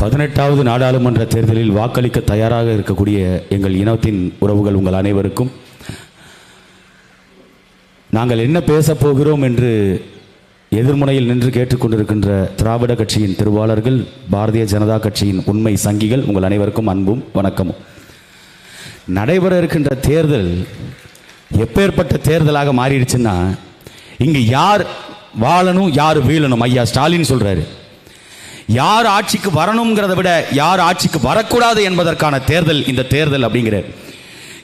பதினெட்டாவது நாடாளுமன்ற தேர்தலில் வாக்களிக்க தயாராக இருக்கக்கூடிய எங்கள் இனத்தின் உறவுகள் உங்கள் அனைவருக்கும். நாங்கள் என்ன பேசப் போகிறோம் என்று எதிர்முனையில் நின்று கேட்டுக்கொண்டிருக்கின்ற திராவிட கட்சியின் திருவாளர்கள் பாரதிய ஜனதா கட்சியின் உண்மை சங்கிகள் உங்கள் அனைவருக்கும் அன்பும் வணக்கமும். நடைபெற இருக்கின்ற தேர்தல் எப்பேற்பட்ட தேர்தலாக மாறிடுச்சுன்னா இங்கு யார் வாழணும் யார் வீழணும்? ஐயா ஸ்டாலின் சொல்கிறாரு யார் ஆட்சிக்கு வரணுங்கிறத விட யார் ஆட்சிக்கு வரக்கூடாது என்பதற்கான தேர்தல் இந்த தேர்தல் அப்படிங்கிறார்.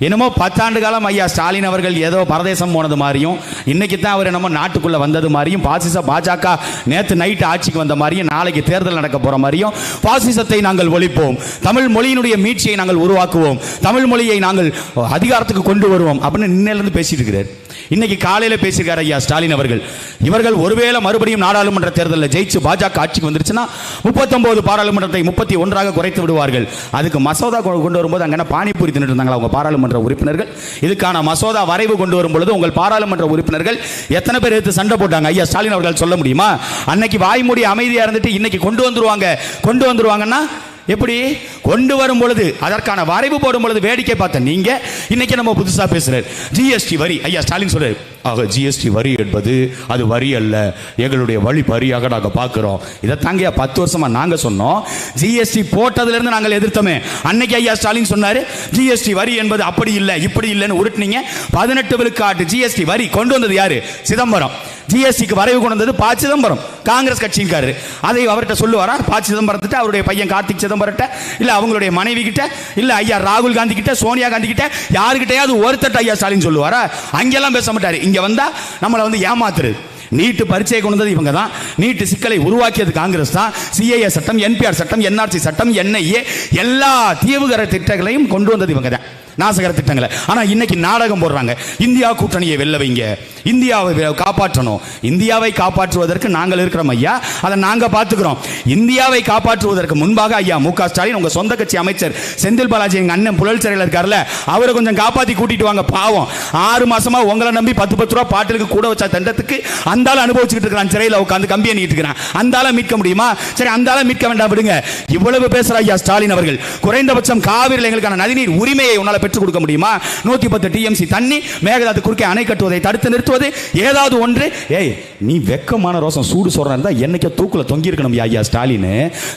என்னமோ பத்தாண்டு காலம் ஐயா ஸ்டாலின் அவர்கள் ஏதோ பரதேசம் போனது மாதிரியும் இன்னைக்கு தான் அவர் என்னமோ நாட்டுக்குள்ள வந்தது மாதிரியும் பாசிச பாஜக நேற்று நைட்டு ஆட்சிக்கு வந்த மாதிரியும் நாளைக்கு தேர்தல் நடக்க போற மாதிரியும் பாசிசத்தை நாங்கள் ஒழிப்போம். தமிழ் மொழியினுடைய மீட்சியை நாங்கள் உருவாக்குவோம். தமிழ் மொழியை நாங்கள் அதிகாரத்துக்கு கொண்டு வருவோம் அப்படின்னு இன்னிலிருந்து பேசிட்டு இருக்கிறார். இன்னைக்கு காலையில் பேசியிருக்காரு ஐயா ஸ்டாலின் அவர்கள். இவர்கள் ஒருவேளை மறுபடியும் நாடாளுமன்ற தேர்தலில் ஜெயிச்சு பாஜக ஆட்சிக்கு வந்துருச்சுன்னா முப்பத்தொன்பது பாராளுமன்றத்தை முப்பத்தி ஒன்றாக குறைத்து விடுவார்கள். அதுக்கு மசோதா கொண்டு வரும்போது அங்கே பானிபூரி தின்னுட்டு இருந்தாங்களா அவங்க பாராளுமன்ற உறுப்பினர்கள்? இதுக்கான மசோதா வரைவு கொண்டு வரும் பொழுது உங்கள் பாராளுமன்ற உறுப்பினர்கள் எத்தனை பேர் எடுத்து சண்டை போட்டாங்க? ஐயா ஸ்டாலின் அவர்கள் சொல்ல முடியுமா? அன்னைக்கு வாய்மூடி அமைதியாக இருந்துட்டு இன்னைக்கு கொண்டு வந்துருவாங்க. கொண்டு வந்துருவாங்கன்னா எப்படி? கொண்டு வரும் பொழுது அதற்கான வரைவு போடும் பொழுது வேடிக்கை பார்த்த நீங்க இன்னைக்கு நம்ம புதுசா பேசுறாரு. ஜிஎஸ்டி வரி. ஐயா ஸ்டாலின் சொல்றாரு. ஆக ஜிஎஸ்டி வரி என்பது அது வரி அல்ல. எங்களுடைய வழி வரியாக நாங்க பார்க்கிறோம். இதை தாங்க பத்து வருஷமா நாங்க சொன்னோம். ஜிஎஸ்டி போட்டதுல இருந்து நாங்கள் எதிர்த்தோமே. அன்னைக்கு ஐயா ஸ்டாலின் சொன்னாரு ஜிஎஸ்டி வரி என்பது அப்படி இல்லை இப்படி இல்லைன்னு உருட்டுனீங்க. பதினெட்டு விழுக்காட்டு ஜிஎஸ்டி வரி கொண்டு வந்தது யாரு? சிதம்பரம். ஜிஎஸ்டிக்கு வரைவு கொண்டு வந்தது ப சிதம்பரம். காங்கிரஸ் கட்சிக்காரரு அதை அவர்கிட்ட சொல்லுவாரா? பா சிதம்பரத்திட்ட அவருடைய பையன் கார்த்திக் சிதம்பரட்ட இல்லை அவங்களுடைய மனைவி கிட்ட இல்லை ஐயா ராகுல் காந்தி கிட்ட சோனியா காந்தி கிட்ட யாருக்கிட்டையாவது ஒருத்தட்ட ஐயா ஸ்டாலின் சொல்லுவாரா? அங்கெல்லாம் பேச மாட்டார். இங்கே வந்தால் நம்மளை வந்து ஏமாத்துறது நீட்டு பரீட்சையை கொண்டு வந்தது இவங்க தான் நீட்டு சிக்கலை உருவாக்கியது காங்கிரஸ் தான். சிஏஏ சட்டம் என்பிஆர் சட்டம் என்ஆர்சி சட்டம் என்ஐஏ எல்லா தீவுகர திட்டங்களையும் கொண்டு வந்தது இவங்க தான் நாசகர திட்டங்களை. ஆனால் இன்னைக்கு நாடகம் போடுறாங்க. இந்தியா கூட்டணியை வெல்ல வைங்க. இந்தியாவை காப்பாற்றணும். இந்தியாவை காப்பாற்றுவதற்கு நாங்கள் இருக்கிறோம் ஐயா. அதை நாங்கள் பார்த்துக்கிறோம். இந்தியாவை காப்பாற்றுவதற்கு முன்பாக ஐயா மு க ஸ்டாலின் உங்கள் சொந்த கட்சி அமைச்சர் செந்தில் பாலாஜி எங்கள் அண்ணன் புழல் சிறையில் இருக்கார்ல அவரை கொஞ்சம் காப்பாற்றி கூட்டிட்டு வாங்க பாவம். ஆறு மாசமா உங்களை நம்பி பத்து பத்து ரூபா பாட்டிலுக்கு கூட வச்ச தண்டத்துக்கு அந்த அனுபவிச்சுக்கிட்டு அனுபவிச்சுட்டு இருக்கிறான் சிறையில் உட்காந்து கம்பி அணிக்கிட்டு இருக்கிறான். அந்த மீட்க முடியுமா? சரி அந்த மீட்க வேண்டாம் விடுங்க. இவ்வளவு பேசுற ஐயா ஸ்டாலின் அவர்கள். குறைந்தபட்சம் காவிரியில் எங்களுக்கான நதிநீர் உரிமையை உன்னால பெற்றுக் கொடுக்க முடியுமா? நூத்தி பத்து டிஎம்சி தண்ணி மேகதாது குறுக்கே அணை கட்டுவதை தடுத்து நிறுத்துவது ஏதாவது ஒன்று. ஏய் நீ வெக்கமான ரோசம் சூடு சொல்றா இருந்தா என்னைக்கோ தூக்குல தொங்கி இருக்கணும் ஐயா ஸ்டாலின்.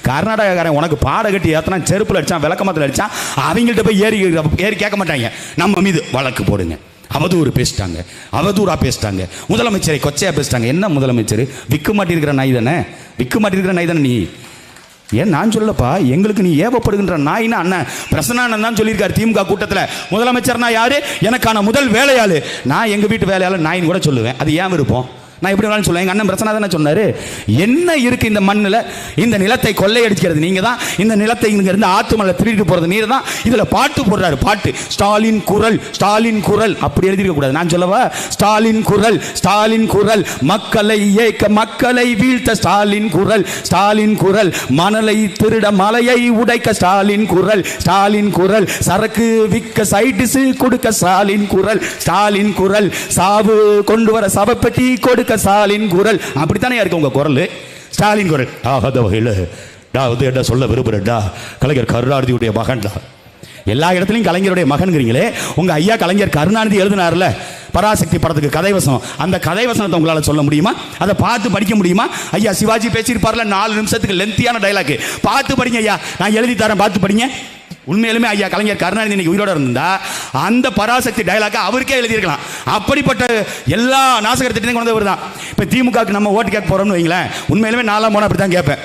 கர்நாடகாக்காரன் உனக்கு பாட கட்டி ஏத்தனா செருப்புல அடிச்சான் விளக்கமத்தில் அடிச்சான் அவங்கள்ட்ட போய் ஏறி ஏறி கேட்க மாட்டாங்க. நம்ம மீது வழக்கு போடுங்க. அவதூறு பேசிட்டாங்க. அவதூறா பேசிட்டாங்க. முதலமைச்சரை கொச்சையா பேசிட்டாங்க. என்ன முதலமைச்சர்? விற்க மாட்டிருக்கிற நாய் தானே? விக்க மாட்டிருக்கிற நாய் தானே நீ? ஏன் நான் சொல்லப்பா? எங்களுக்கு நீ ஏவப்படுகின்ற நாய்னா அண்ணன் பிரசன்னானந்த் தான் சொல்லியிருக்காரு திமுக கூட்டத்தில். முதலமைச்சர்னா யாரு? எனக்கான முதல் வேலையாளு. நான் எங்கள் வீட்டு வேலையாளு நாயின்னு கூட சொல்லுவேன். அது ஏன் விருப்பம்? நான் எப்படி வேணாலும் சொல்லுவேன். எங்கள் அண்ணன் பிரச்சனை தானே சொன்னார். என்ன இருக்குது இந்த மண்ணில்? இந்த நிலத்தை கொள்ளையடிக்கிறது. நீங்கள் தான் இந்த நிலத்தை இங்கேருந்து ஆத்து மலை திருடிட்டு போகிறது நீர் தான் இதில் பாட்டு போடுறாரு. பாட்டு. ஸ்டாலின் குரல் ஸ்டாலின் குரல். அப்படி எழுதியிருக்கக்கூடாது நான் சொல்லவா? ஸ்டாலின் குரல் ஸ்டாலின் குரல். மக்களை ஏக்க மக்களை வீழ்த்த ஸ்டாலின் குரல் ஸ்டாலின் குரல். மணலை திருட மலையை உடைக்க ஸ்டாலின் குரல் ஸ்டாலின் குரல். சரக்கு விற்க சைட்டிஸு கொடுக்க ஸ்டாலின் குரல் ஸ்டாலின் குரல். சாவு கொண்டு வர சவப்பெட்டி கொடுக்க ஸ்டாலின் குரல். அப்படித்தானே இருக்கு உங்க குரல்? ஸ்டாலின் குரல். ஆகாத வகையில் நான் வந்து என்ன சொல்ல விரும்புறேன்டா கலைஞர் கருணாநிதியுடைய மகன்டா எல்லா இடத்துலையும் கலைஞருடைய மகன்கிறீங்களே உங்க ஐயா கலைஞர் கருணாநிதி எழுதினார்ல பராசக்தி படத்துக்கு கதைவசம் அந்த கதைவசனத்தை உங்களால் சொல்ல முடியுமா? அதை பார்த்து படிக்க முடியுமா? ஐயா சிவாஜி பேசியிருப்பார்ல நாலு நிமிஷத்துக்கு லென்த்தியான டைலாக் பார்த்து படிங்க ஐயா. நான் எழுதி தரேன் பார்த்து படிங்க. உண்மையிலுமே ஐயா கலைஞர் கருணாநிதி இன்னைக்கு உயிரோட இருந்தா அந்த பராசக்தி டயலாக அவருக்கே எழுதியிருக்கலாம். அப்படிப்பட்ட எல்லா நாசகர் திட்டத்தையும் கொண்டு தான் இப்போ திமுகவுக்கு நம்ம ஓட்டு கேட்க போறோம்னு வைங்களேன் உண்மையிலுமே நாலாம் போனால் அப்படி தான் கேட்பேன்.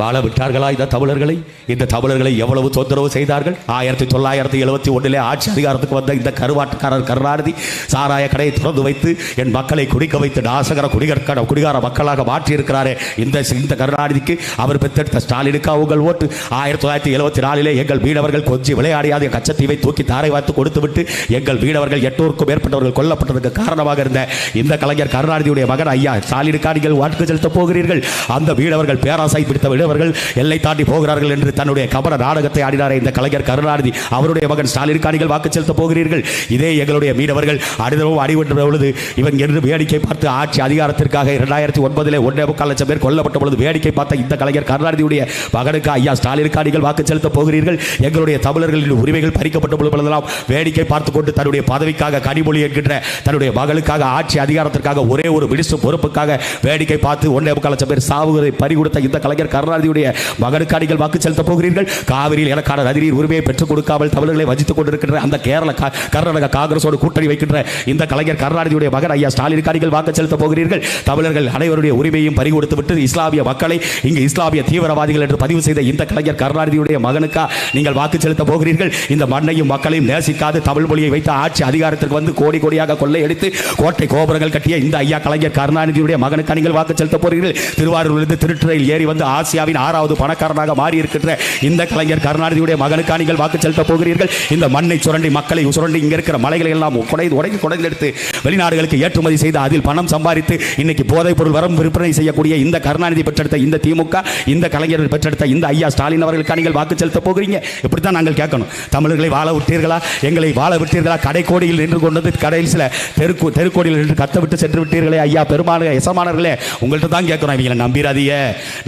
வாழ விட்டார்களா இந்த தமிழர்களை இந்த தமிழர்களை எவ்வளவு தொந்தரவு செய்தார்கள்? ஆயிரத்தி தொள்ளாயிரத்தி எழுபத்தி ஒன்றிலே ஆட்சி அதிகாரத்துக்கு வந்த இந்த கருவாட்டுக்காரர் கருணாநிதி சாராய கடையை திறந்து வைத்து என் மக்களை குடிக்க வைத்து நாசகர குடிகற்கட குடிகார மக்களாக மாற்றியிருக்கிறாரே. இந்த இந்த கருணாநிதிக்கு அவர் பெற்றெடுத்த ஸ்டாலினுக்கா உங்கள் ஓட்டு. ஆயிரத்தி தொள்ளாயிரத்தி எழுபத்தி நாலிலே எங்கள் மீனவர்கள் கொஞ்சம் விளையாடியாத. கச்சத்தீவை தூக்கி தாரை வாய்த்து கொடுத்து விட்டு எங்கள் மீனவர்கள் எட்டூருக்கும் மேற்பட்டவர்கள் கொல்லப்பட்டதற்கு காரணமாக இருந்த இந்த கலைஞர் கருணாநிதியுடைய மகன் ஐயா ஸ்டாலினுக்கா நீங்கள் வாக்கு செலுத்த போகிறீர்கள்? அந்த மீனவர்கள் பேராசை பிடித்த மீனவர்கள் எல்லை தாண்டி போகிறார்கள் என்று தன்னுடைய கபட நாடகத்தை ஆடினாரே இந்த கலைஞர் கருணாநிதி. அவருடைய மகன் ஸ்டாலினுக்கு நீங்கள் வாக்கு செலுத்த போகிறீர்கள். இதே எங்களுடைய மீனவர்கள் அடிதவும் அடிபட்ட பொழுது இவன் என்று வேடிக்கை பார்த்து ஆட்சி அதிகாரத்திற்காக இரண்டாயிரத்தி ஒன்பதிலே ஒன்றே முக்கால் லட்சம் பேர் கொல்லப்பட்ட பொழுது வேடிக்கை பார்த்த இந்த கலைஞர் கருணாநிதியுடைய மகனுக்கு ஐயா ஸ்டாலினுக்கு நீங்கள் வாக்கு செலுத்த போகிறீர்கள். எங்களுடைய தமிழர்களின் உரிமைகள் பறிக்கப்பட்ட பொழுதெல்லாம் வேடிக்கை பார்த்து கொண்டு தன்னுடைய பதவிக்காக கனிமொழி என்கின்ற தன்னுடைய மகளுக்காக ஆட்சி அதிகாரத்திற்காக ஒரே ஒரு மினிஸ்டர் பொறுப்புக்காக வேடிக்கை பார்த்து ஒன்றே முக்கால் லட்சம் பேர் சாவுகளை பறி கொடுத்த இந்த கலைஞர் கருணாநிதியுடைய மகனுக்கு நீங்கள் வாக்கு செலுத்த போகிறீர்கள். காவிரியில் எனக்கான நதிநீர் உரிமையை பெற்றுக் கொடுக்காமல் தமிழர்களை வஞ்சித்துக் கொண்டிருக்கின்ற அந்த கேரள கர்நாடக காங்கிரஸோடு கூட்டணி வைக்கின்ற இந்த கலைஞர் கருணாநிதியுடைய மகன் ஐயா ஸ்டாலின் நீங்கள் வாக்கு செலுத்த போகிறீர்கள். தமிழர்கள் அனைவருடைய உரிமையும் பறிகொடுத்து விட்டு இஸ்லாமிய மக்களை இங்கு இஸ்லாமிய தீவிரவாதிகள் என்று பதிவு செய்த இந்த கலைஞர் கருணாநிதியுடைய மகனுக்கா நீங்கள் வாக்கு செலுத்த போகிறீர்கள். இந்த மண்ணையும் மக்களையும் நேசிக்காது தமிழ் மொழியை வைத்த ஆட்சி அதிகாரத்திற்கு வந்து கோடி கோடியாக கொள்ளையடித்து கோட்டை கோபுரங்கள் கட்டிய இந்த ஐயா கலைஞர் கருணாநிதியுடைய மகனுக்கு நீங்கள் வாக்கு செலுத்த போகிறீர்கள். திருவாரூரிலிருந்து திருட்டுறையில் ஏறி வந்து ஆசியா இந்தியாவின் ஆறாவது பணக்காரனாக மாறி இருக்கின்ற இந்த கலைஞர் கருணாநிதியுடைய மகனுக்கா நீங்கள் வாக்கு செலுத்த போகிறீர்கள்? இந்த மண்ணை சுரண்டி மக்களை சுரண்டி இங்க இருக்கிற மலைகளை எல்லாம் குடைந்து உடைந்து குடைந்து எடுத்து வெளிநாடுகளுக்கு ஏற்றுமதி செய்து அதில் பணம் சம்பாதித்து இன்னைக்கு போதைப் பொருள் வரம் விற்பனை செய்யக்கூடிய இந்த கருணாநிதி பெற்றெடுத்த இந்த திமுக இந்த கலைஞர்கள் பெற்றெடுத்த இந்த ஐயா ஸ்டாலின் அவர்களுக்கா நீங்கள் வாக்கு செலுத்த போகிறீங்க? இப்படித்தான் நாங்கள் கேட்கணும். தமிழர்களை வாழ விட்டீர்களா? எங்களை வாழ விட்டீர்களா? கடைக்கோடியில் நின்று கொண்டது கடையில் சில தெருக்கு தெருக்கோடியில் நின்று கத்த விட்டு சென்று விட்டீர்களே ஐயா பெருமான எசமானர்களே. உங்கள்கிட்ட தான் கேட்குறோம் இவங்களை நம்பிராதீங்க.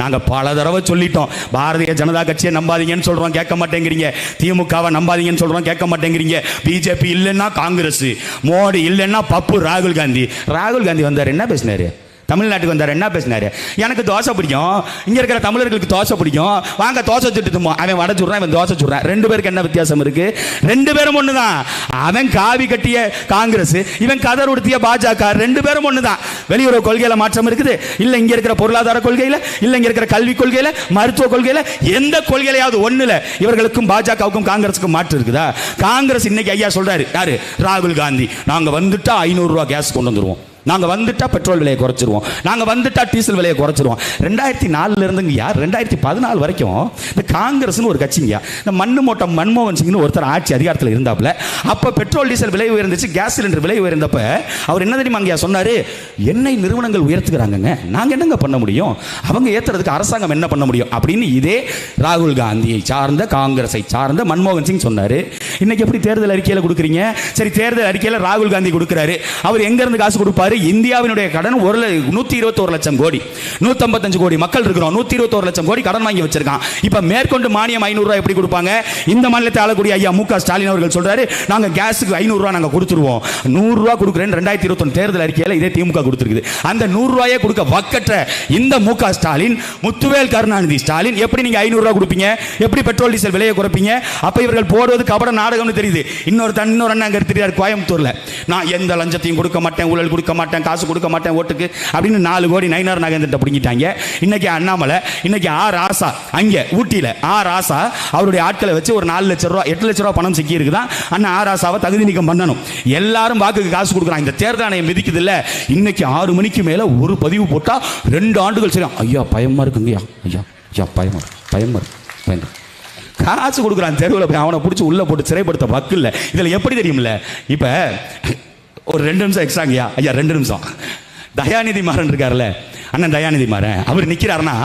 நாங்கள் பல தடவை சொல்லிட்டோம். பாரதிய ஜனதா கட்சியை நம்பாதீங்கன்னு சொல்கிறோம் கேட்க மாட்டேங்கிறீங்க. திமுகவை நம்பாதீங்கன்னு சொல்கிறோம் கேட்க மாட்டேங்கிறீங்க. பிஜேபி இல்லைன்னா காங்கிரஸ் மோடி இல்லைன்னா பப்பு ராகுல் காந்தி. ராகுல் காந்தி வந்தார் என்ன பேசினாரு? தமிழ்நாட்டுக்கு வந்தார். என்ன பேசினார்? எனக்கு தோசை பிடிக்கும். இங்கே இருக்கிற தமிழர்களுக்கு தோசை பிடிக்கும். வாங்க தோசை சுட்டுட்டுமோ அவன் வடை சுடுறான் இவன் தோசை சுடுறான். ரெண்டு பேருக்கு என்ன வித்தியாசம் இருக்கு? ரெண்டு பேரும் ஒன்று தான் அவன் காவி கட்டிய காங்கிரஸ் இவன் கதர் உடுத்திய பாஜக ரெண்டு பேரும் ஒன்று தான் வெளியுறவு கொள்கையில் மாற்றம் இருக்குது. இல்லை இங்கே இருக்கிற பொருளாதார கொள்கையில் இல்லை இங்கே இருக்கிற கல்வி கொள்கையில் மருத்துவ கொள்கையில் எந்த கொள்கையிலையாவது ஒன்றில் இவர்களுக்கும் பாஜகவுக்கும் காங்கிரஸுக்கும் மாற்று இருக்குதா? காங்கிரஸ் இன்னைக்கு ஐயா சொல்றாரு. யாரு? ராகுல் காந்தி. நாங்க வந்துட்டா ஐநூறு ரூபாய் கேஸ் கொண்டு வந்துருவோம். நாங்கள் வந்துட்டா பெட்ரோல் விலையை குறைச்சிருவோம். நாங்கள் வந்துட்டா டீசல் விலையை குறைச்சிருவோம். ரெண்டாயிரத்தி நாலுல யார்? ரெண்டாயிரத்தி பதினாலு வரைக்கும் இந்த காங்கிரஸ்னு ஒரு கட்சிங்கயா இந்த மண்ணு மோட்டம் மன்மோகன் சிங்னு ஒருத்தர் ஆட்சி அதிகாரத்தில் இருந்தாப்புல அப்போ பெட்ரோல் டீசல் விலை உயர்ந்துச்சு கேஸ் சிலிண்டர் விலை உயர்ந்தப்ப அவர் என்ன தெரியுமா அங்கேயா சொன்னார்? எண்ணெய் நிறுவனங்கள் உயர்த்துக்கிறாங்கங்க நாங்கள் என்னங்க பண்ண முடியும்? அவங்க ஏற்றுறதுக்கு அரசாங்கம் என்ன பண்ண முடியும்? அப்படின்னு இதே ராகுல் காந்தியை சார்ந்த காங்கிரஸை சார்ந்த மன்மோகன் சிங் சொன்னார். இன்னைக்கு எப்படி தேர்தல் அறிக்கையில் கொடுக்குறீங்க? சரி தேர்தல் அறிக்கையில் ராகுல் காந்தி கொடுக்குறாரு. அவர் எங்கேருந்து காசு கொடுப்பாரு? இந்தியாவினுடைய கடன் ஒரு நூத்தி இருபத்தோரு லட்சம் கோடி. நூத்தம்பத்தஞ்சு கோடி மக்கள் இருக்கிறோம். நூத்தி இருபத்தோரு லட்சம் கோடி கடன் வாங்கி வச்சிருக்கான். இப்ப மேற்கொண்டு மானியம் ஐநூறு ரூபாய் எப்படி கொடுப்பாங்க? இந்த மாநிலத்தை ஆளக்கூடிய ஐயா மு க ஸ்டாலின் அவர்கள் சொல்றாரு நாங்க கேஸுக்கு ஐநூறு ரூபாய் நாங்க கொடுத்துருவோம். நூறு ரூபாய் கொடுக்குறேன் ரெண்டாயிரத்தி இருபத்தொன்னு தேர்தல் அறிக்கையில் இதே திமுக கொடுத்துருக்குது. அந்த நூறு கொடுக்க வக்கற்ற இந்த மு க ஸ்டாலின் முத்துவேல் கருணாநிதி ஸ்டாலின் எப்படி நீங்க ஐநூறு ரூபாய் கொடுப்பீங்க? எப்படி பெட்ரோல் டீசல் விலையை குறைப்பீங்க? அப்ப இவர்கள் போடுவது கபட நாடகம்னு தெரியுது. இன்னொரு தன்னொரு அண்ணன் அங்க இருக்கிறார் கோயம்புத்தூர்ல. நான் எந்த லஞ்சத்தையும் கொடுக்க மாட்டேன் ஊழல் கொடுக்க மாட்டேன். மாட்டேன் காசு கொடுக்க மாட்டேன் ஓட்டுக்கு அப்படின்னு நாலு கோடி நயினார் நாகேந்திரத்தை பிடிங்கிட்டாங்க. இன்னைக்கு அண்ணாமலை இன்னைக்கு ஆர் ஆசா அங்கே ஊட்டியில ஆர் ஆசா அவருடைய ஆட்களை வச்சு ஒரு நாலு லட்சம் ரூபா எட்டு லட்ச ரூபா பணம் சிக்கி இருக்குதான். அண்ணா ஆர் ஆசாவை தகுதி நீக்கம் பண்ணணும். எல்லாரும் வாக்குக்கு காசு கொடுக்குறாங்க இந்த தேர்தல் ஆணையம் விதிக்குது இல்லை இன்னைக்கு ஆறு மணிக்கு மேல ஒரு பதிவு போட்டா ரெண்டு ஆண்டுகள் சரி ஐயா பயமா இருக்குங்கய்யா. ஐயா ஐயா பயமா பயமா இருக்கு, பயமா காசு கொடுக்குறான் தெருவில் போய். அவனை பிடிச்சி உள்ள போட்டு சிறைப்படுத்த வக்கு இல்லை இதில் எப்படி தெரியுமில்ல இப்போ ஒரு ரெண்டு நிமிஷம் எக்ஸ்ட்ராங்கய்யா ஐயா ரெண்டு நிமிஷம். தயாநிதி மாறன் இருக்கார்ல அண்ணன் தயாநிதி மாறன் அவர் நிற்கிறாருன்னா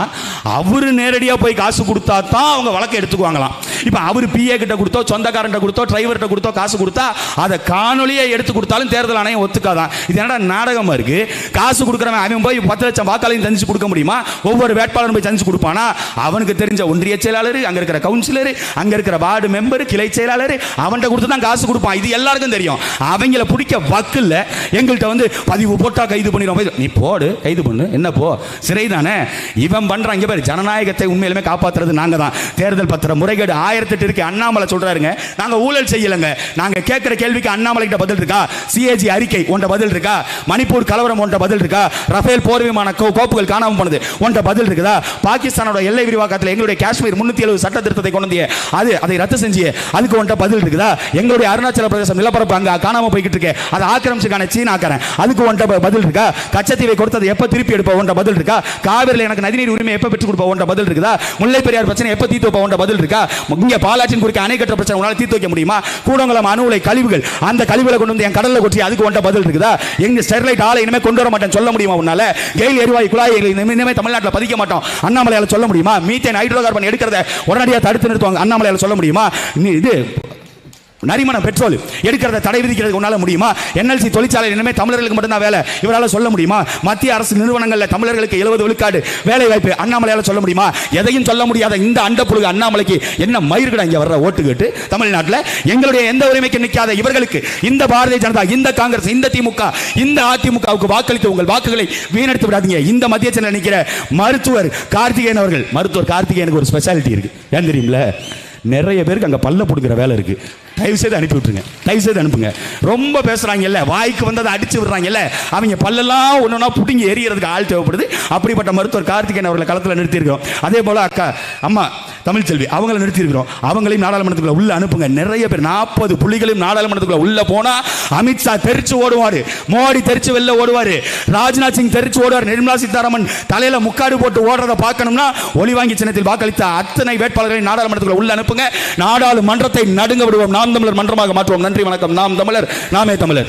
அவர் நேரடியாக போய் காசு கொடுத்தா தான் அவங்க வழக்கை எடுத்துக்குவாங்களாம். இப்போ அவர் பிஏ கிட்ட கொடுத்தோ சொந்தக்காரன்ட்ட கொடுத்தோ டிரைவர்கிட்ட கொடுத்தோ காசு கொடுத்தா அதை காணொலியை எடுத்து கொடுத்தாலும் தேர்தல் ஆணையம் ஒத்துக்காதான். இது என்னடா நாடகமாக இருக்கு? காசு கொடுக்குறவன் அவன் போய் பத்து லட்சம் வாக்காளையும் சந்திச்சு கொடுக்க முடியுமா? ஒவ்வொரு வேட்பாளரும் போய் சந்திச்சு கொடுப்பானா? அவனுக்கு தெரிஞ்ச ஒன்றிய செயலாளர் அங்கே இருக்கிற கவுன்சிலர் அங்கே இருக்கிற வார்டு மெம்பர் கிளை செயலாளர் அவன்கிட்ட கொடுத்து தான் காசு கொடுப்பான். இது எல்லாருக்கும் தெரியும். அவங்கள பிடிக்க வக்கில்ல. எங்கள்கிட்ட வந்து பதிவு போட்டால் கைது பண்ணிடுவோம் நீ போடு கைது பண்ணு என்ன போ. சிறை தானே இவன் பண்றான். இங்க பாரு ஜனநாயகத்தை உண்மையிலுமே காப்பாத்துறது நாங்க தான் தேர்தல் பத்திர முறைகேடு ஆயிரத்தி எட்டு இருக்கு. அண்ணாமலை சொல்றாருங்க. நாங்க ஊழல் செய்யலங்க. நாங்க கேட்கிற கேள்விக்கு அண்ணாமலை கிட்ட பதில் இருக்கா? சிஏஜி அறிக்கை ஒன்ற பதில் இருக்கா? மணிப்பூர் கலவரம் ஒன்ற பதில் இருக்கா? ரஃபேல் போர் விமான கோ- கோப்புகள் காணாமல் போனது ஒன்ற பதில் இருக்குதா? பாகிஸ்தானோட எல்லை விரிவாக்கத்தில் எங்களுடைய காஷ்மீர் முன்னூத்தி எழுபது சட்ட திருத்தத்தை கொண்டு வந்தியே. அது அதை ரத்து செஞ்சு அதுக்கு உன்ட பதில் இருக்குதா? எங்களுடைய அருணாச்சல பிரதேசம் நிலப்பரப்பு அங்க காணாம போய்கிட்டு இருக்கு. அதை ஆக்கிரமிச்சுக்கான சீனாக்காரன். அதுக்கு உன்ட பதில் இருக்கா? கச்சத்தீவை கொடுத்தது எப்ப திருப்பி எடுப்போம்? உண்ட பதில் இருக்கா? காவிரியில் எனக்கு நதிநீர் உரிமை எப்போ பெற்றுக் கொடுப்ப? உண்ட பதில் இருக்குதா? முல்லை பெரியார் பிரச்சனை எப்போ தீர்த்து வைப்ப? உண்ட பதில் இருக்கா? இங்கே பாலாற்றின் குறுக்க அணை கட்டுற பிரச்சனை உன்னால தீர்த்து வைக்க முடியுமா? கூடங்குளம் அணு உலை கழிவுகள் அந்த கழிவுகளை கொண்டு வந்து என் கடலில் கொட்டி அதுக்கு உண்ட பதில் இருக்குதா? எங்க ஸ்டெர்லைட் ஆலை இனிமேல் கொண்டு வர மாட்டேன் சொல்ல முடியுமா உன்னால? கெயில் எரிவாயு குழாய் இனிமே இனிமே தமிழ்நாட்டில் பதிக்க மாட்டோம். அண்ணாமலையால சொல்ல முடியுமா? மீத்தேன் ஹைட்ரோ கார்பன் எடுக்கிறத உடனடியாக தடுத்து நிறுத்துவாங்க. அண்ணாமலையால சொல்ல முடியுமா? இது நரிமணம் பெட்ரோல் எடுக்கிறத தடை விதிக்கிறது உன்னால முடியுமா? என்எல்சி தொழிற்சாலை இனிமே தமிழர்களுக்கு மட்டும்தான் வேலை. இவரால் சொல்ல முடியுமா? மத்திய அரசு நிறுவனங்களில் தமிழர்களுக்கு எழுபது விழுக்காடு வேலை வாய்ப்பு அண்ணாமலையால் சொல்ல முடியுமா? எதையும் சொல்ல முடியாத இந்த அண்டப்புழுகு அண்ணாமலைக்கு என்ன மயிருக்கடா இங்கே வர்ற ஓட்டு கேட்டு தமிழ்நாட்டில்? எங்களுடைய எந்த உரிமைக்கு நிற்காத இவர்களுக்கு இந்த பாரதிய ஜனதா இந்த காங்கிரஸ் இந்த திமுக இந்த அதிமுகவுக்கு வாக்களித்து உங்கள் வாக்குகளை வீணடித்து விடாதீங்க. இந்த மத்திய சென்னை நிற்கிற மருத்துவர் கார்த்திகேயன் அவர்கள் மருத்துவர் கார்த்திகேயனுக்கு ஒரு ஸ்பெஷாலிட்டி இருக்கு. ஏன் தெரியுமில நிறைய பேருக்கு அங்கே பல்ல பிடிக்கிற வேலை இருக்குது தயவு செய்து அனுப்பி விட்டுருங்க. தயவு செய்து அனுப்புங்க. ரொம்ப பேசுகிறாங்கல்ல வாய்க்கு வந்ததை அடிச்சு விடுறாங்கல்ல அவங்க பல்லெல்லாம் ஒன்றா புடுங்கி எரியறதுக்கு ஆள் தேவைப்படுது. அப்படிப்பட்ட மருத்துவர் கார்த்திகேயன் அவர்களை களத்தில் நிறுத்தியிருக்கிறோம். அதே போல் அக்கா அம்மா தமிழ்ச்செல்வி அவங்கள நிறுத்தியிருக்கிறோம். அவங்களையும் நாடாளுமன்றத்துக்குள்ள உள்ள அனுப்புங்க. நிறைய பேர் நாற்பது புள்ளிகளையும் நாடாளுமன்றத்துக்குள்ள உள்ள போனா அமித்ஷா தெரிச்சு ஓடுவார். மோடி தெரிச்சு வெளில ஓடுவார். ராஜ்நாத் சிங் தெரிச்சு ஓடுவார். நிர்மலா சீதாராமன் தலையில முக்காடு போட்டு ஓடுறத பார்க்கணும்னா ஒளி வாங்கி சின்னத்தில் வாக்களித்த அத்தனை வேட்பாளர்களை நாடாளுமன்றத்துக்குள்ள உள்ள அனுப்புங்க. நாடாளுமன்றத்தை நடுங்க விடுவோம். நாம் தமிழர் மன்றமாக மாற்றுவோம். நன்றி வணக்கம். நாம் தமிழர் நாமே தமிழர்.